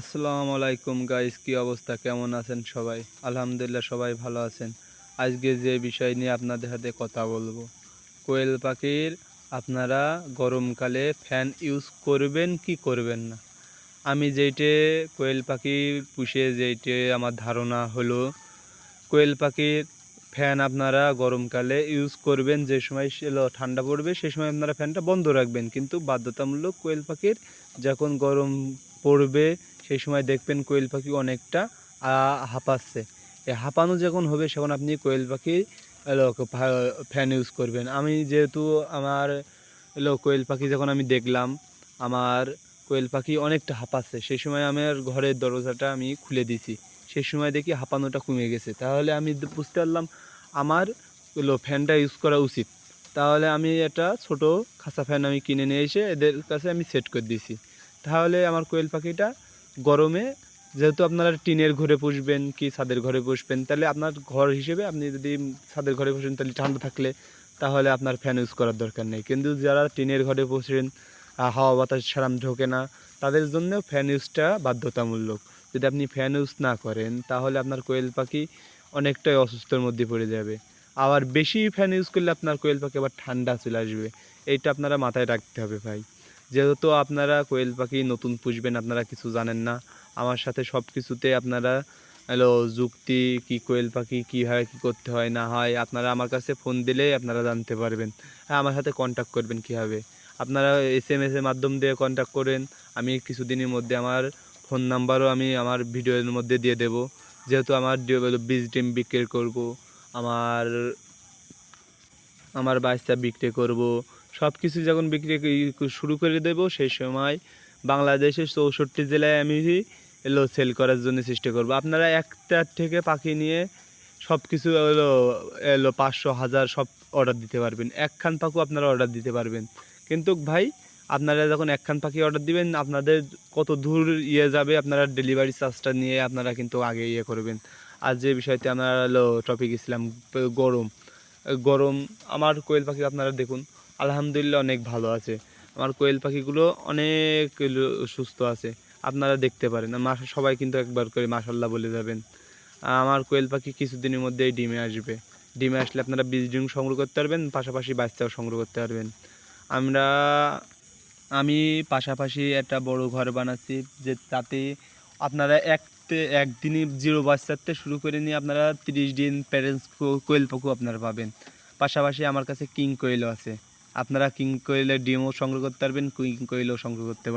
আসসালামু আলাইকুম গাইস কি অবস্থা? কেমন আছেন সবাই? আলহামদুলিল্লাহ, সবাই ভালো আছেন। আজকে যে বিষয় নিয়ে আপনাদের সাথে কথা বলব, কোয়েল পাখির আপনারা গরমকালে ফ্যান ইউজ করবেন কি করবেন না? আমি যেইটে কোয়েল পাখি পুষে যেইটে আমার ধারণা হলো, কোয়েল পাখির ফ্যান আপনারা গরমকালে ইউজ করবেন, যে সময় ঠান্ডা পড়বে সেই সময় আপনারা ফ্যানটা বন্ধ রাখবেন। কিন্তু বাধ্যতামূলক কোয়েল পাখির যখন গরম পড়বে সেই সময় দেখবেন কোয়েল পাখি অনেকটা হাঁপাচ্ছে। এই হাঁপানো যখন হবে সেখন আপনি কোয়েল পাখি ফ্যান ইউজ করবেন। আমি যেহেতু আমার কোয়েল পাখি যখন আমি দেখলাম, আমার কোয়েল পাখি অনেকটা হাঁপাচ্ছে। সেই সময় আমার ঘরের দরজাটা আমি খুলে দিছি। সেই সময় দেখি হাঁপানোটা কমে গেছে। তাহলে আমি বুঝতে পারলাম আমার ফ্যানটা ইউজ করা উচিত। তাহলে আমি একটা ছোট খাসা ফ্যান আমি কিনে নিয়ে এসে এদের কাছে আমি সেট করে দিয়েছি তাহলে আমার কোয়েল পাখিটা গরমে, যেহেতু আপনারা টিনের ঘরে পুষবেন কি ছাদের ঘরে পুষবেন, তাহলে আপনার ঘর হিসেবে আপনি যদি ছাদের ঘরে পুষেন, তাহলে ঠান্ডা থাকলে তাহলে আপনার ফ্যান ইউজ করার দরকার নেই। কিন্তু যারা টিনের ঘরে পুষেন হাওয়া বাতাস সারাম ঢোকে না, তাদের জন্য ফ্যান ইউজটা বাধ্যতামূলক। যদি আপনি ফ্যান ইউজ না করেন, তাহলে আপনার কোয়েল পাখি অনেকটাই অসুস্থর মধ্যে পড়ে যাবে। আবার বেশি ফ্যান ইউজ করলে আপনার কোয়েল পাখি আবার ঠান্ডা চলে আসবে। এইটা আপনারা মাথায় রাখতে হবে ভাই। যেহেতু আপনারা কোয়েল পাখি নতুন পুষবেন, আপনারা কিছু জানেন না। আমার সাথে সব কিছুতে আপনারা, হ্যালো, যুক্তি, কি কোয়েল পাখি কীভাবে কী করতে হয়, না হয়, আপনারা আমার কাছে ফোন দিলেই আপনারা জানতে পারবেন। হ্যাঁ আমার সাথে কন্ট্যাক্ট করবেন কীভাবে? আপনারা এস এম এসের মাধ্যম দিয়ে কন্ট্যাক্ট করেন, আমি কিছুদিনের মধ্যে আমার ফোন নাম্বারও আমি আমার ভিডিওর মধ্যে দিয়ে দেব। যেহেতু আমার বীজ ডিম বিক্রি করব, আমার আমার বাচ্চা বিক্রি করব সব কিছু যখন বিক্রি শুরু করে দেব, সেই সময় বাংলাদেশের চৌষট্টি জেলায় আমি এলো সেল করার জন্য চেষ্টা করব। আপনারা একটার থেকে পাখি নিয়ে সব কিছু এলো এলো পাঁচশো, হাজার সব অর্ডার দিতে পারবেন। একখান পাখি আপনারা অর্ডার দিতে পারবেন। কিন্তু ভাই, আপনারা যখন একখান পাখি অর্ডার দিবেন, আপনাদের কত দূর ইয়ে যাবে, আপনারা ডেলিভারি চার্জটা নিয়ে আপনারা কিন্তু আগে ইয়ে করবেন। আর যে বিষয়টি আমরা হলো টপিক ইসলাম গরম। গরম, আমার কোয়েল পাখি আপনারা দেখুন আলহামদুলিল্লাহ অনেক ভালো আছে। আমার কোয়েল পাখিগুলো অনেক সুস্থ আছে। আপনারা দেখতে পারেন। মাস সবাই কিন্তু একবার করে মাসাল্লাহ বলে যাবেন। আমার কোয়েল পাখি কিছুদিনের মধ্যেই ডিমে আসবে। ডিমে আসলে আপনারা বীজ ডিম সংগ্রহ করতে পারবেন, পাশাপাশি বাচ্চাও সংগ্রহ করতে পারবেন। আমরা আমি পাশাপাশি একটা বড় ঘর বানাচ্ছি যে তাতে আপনারা এক একদিনই জিরো বাচ্চাতে শুরু করে নিয়ে আপনারা তিরিশ দিন প্যারেন্টস কোয়েল পাখু আপনারা পাবেন। পাশাপাশি আমার কাছে কিং কোয়েলও আছে। আপনারা কিং কোয়েলের ডিমও সংগ্রহ করতে পারবেন কুইং কোয়েলও সংগ্রহ করতে পারবেন।